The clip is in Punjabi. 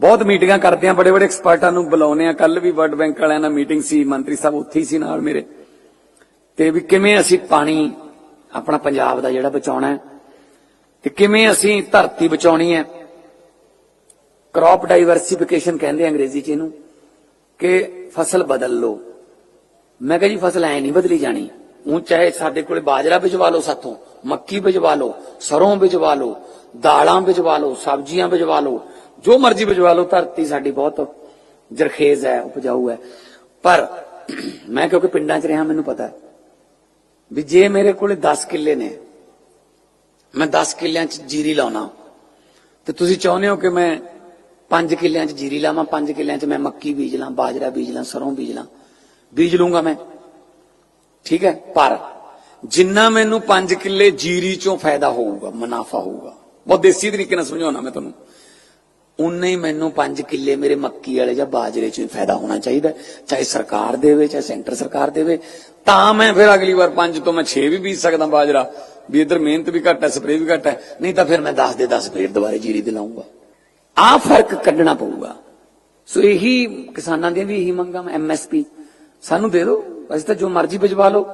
ਬਹੁਤ ਮੀਟਿੰਗਾਂ ਕਰਦੇ ਆ ਬੜੇ ਬੜੇ ਐਕਸਪਰਟਾਂ ਨੂੰ ਬੁਲਾਉਨੇ ਆ ਕੱਲ ਵੀ ਵਰਲਡ ਬੈਂਕ ਵਾਲਿਆਂ ਨਾਲ ਮੀਟਿੰਗ ਸੀ, ਮੰਤਰੀ ਸਾਹਿਬ ਉੱਥੇ ਹੀ ਸੀ ਨਾਲ ਮੇਰੇ। ਤੇ ਵੀ ਕਿਵੇਂ ਅਸੀਂ ਪਾਣੀ ਆਪਣਾ ਪੰਜਾਬ ਦਾ ਜਿਹੜਾ ਬਚਾਉਣਾ ਹੈ ਤੇ ਕਿਵੇਂ ਅਸੀਂ ਧਰਤੀ ਬਚਾਉਣੀ ਹੈ। ਕ੍ਰੌਪ ਡਾਈਵਰਸਿਫਿਕੇਸ਼ਨ ਕਹਿੰਦੇ ਅੰਗਰੇਜ਼ੀ ਚ ਇਹਨੂੰ ਕਿ ਫਸਲ ਬਦਲ ਲਓ। ਮੈਂ ਕਿਹਾ ਜੀ, ਫਸਲ ਐ ਨਹੀਂ ਬਦਲੀ ਜਾਣੀ। ਉਹ ਚਾਹੇ ਸਾਡੇ ਕੋਲੇ ਬਾਜਰਾ ਬਿਜਵਾ ਲਓ ਸਾਥੋਂ, ਮੱਕੀ ਬਿਜਵਾ ਲਓ ਸਰੋਂ ਬਿਜਵਾ ਲਓ, ਦਾਲਾਂ ਬਿਜਵਾ ਲਓ, ਸਬਜ਼ੀਆਂ ਬਿਜਵਾ ਲਓ ਜੋ ਮਰਜ਼ੀ ਬਿਜਵਾ ਲਓ, ਧਰਤੀ ਸਾਡੀ ਬਹੁਤ ਜਰਖੇਜ਼ ਹੈ, ਉਪਜਾਊ ਹੈ। ਪਰ ਮੈਂ ਕਿਉਂਕਿ ਪਿੰਡਾਂ 'ਚ ਰਿਹਾ, ਮੈਨੂੰ ਪਤਾ ਵੀ ਜੇ ਮੇਰੇ ਕੋਲੇ 10 ਕਿੱਲੇ ਨੇ, ਮੈਂ 10 ਕਿੱਲਿਆਂ 'ਚ ਜੀਰੀ ਲਾਉਣਾ। ਤੇ ਤੁਸੀਂ ਚਾਹੁੰਦੇ ਹੋ ਕਿ ਮੈਂ 5 ਕਿੱਲਿਆਂ 'ਚ ਜੀਰੀ ਲਾਵਾਂ 5 ਕਿੱਲਿਆਂ 'ਚ ਮੈਂ ਮੱਕੀ ਬੀਜ ਲਾਂ, ਬਾਜਰਾ ਬੀਜ ਲਾਂ, ਸਰੋਂ ਬੀਜ ਲਾਂ, ਬੀਜ ਲੂੰਗਾ ਮੈਂ। ਠੀਕ ਹੈ? ਪਰ ਜਿੰਨਾ ਮੈਨੂੰ 5 ਕਿੱਲੇ ਜੀਰੀ 'ਚੋਂ ਫਾਇਦਾ ਹੋਊਗਾ, ਮੁਨਾਫਾ ਹੋਊਗਾ। ਬਹੁਤ ਦੇਸੀ ਤਰੀਕੇ ਨਾਲ ਸਮਝਾਉਣਾ ਮੈਂ ਤੁਹਾਨੂੰ। ਉਨੇ ਹੀ ਮੈਨੂੰ 5 ਕਿੱਲੇ ਮੇਰੇ ਮੱਕੀ ਵਾਲੇ ਜਾਂ ਬਾਜਰੇ 'ਚ ਫਾਇਦਾ ਹੋਣਾ ਚਾਹੀਦਾ ਚਾਹੇ ਸਰਕਾਰ ਦੇਵੇ, ਚਾਹੇ ਸੈਂਟਰ ਸਰਕਾਰ ਦੇਵੇ, ਤਾਂ ਮੈਂ ਫਿਰ ਅਗਲੀ ਵਾਰ 5 ਤੋਂ ਮੈਂ 6 ਵੀ ਬੀਜ ਸਕਦਾ ਬਾਜਰਾ। ਵੀ ਇਧਰ ਮਿਹਨਤ ਵੀ ਘੱਟ ਹੈ, ਸਪਰੇਅ ਵੀ ਘੱਟ ਹੈ। ਨਹੀਂ ਤਾਂ ਫਿਰ ਮੈਂ 10 ਦੇ 10 ਫੇਰ ਦੁਬਾਰੇ ਜੀਰੀ ਤੇ ਲਾਉਂਗਾ ਆ ਫ਼ਰਕ ਕੱਢਣਾ ਪਊਗਾ। ਸੋ ਇਹੀ ਕਿਸਾਨਾਂ ਦੀਆਂ ਵੀ ਇਹੀ ਮੰਗਾਂ ਐਮਐਸਪੀ ਸਾਨੂੰ ਦੇ ਦਿਓ। ਅਸੀਂ ਤਾਂ ਜੋ ਮਰਜ਼ੀ ਭਜਵਾ ਲਓ।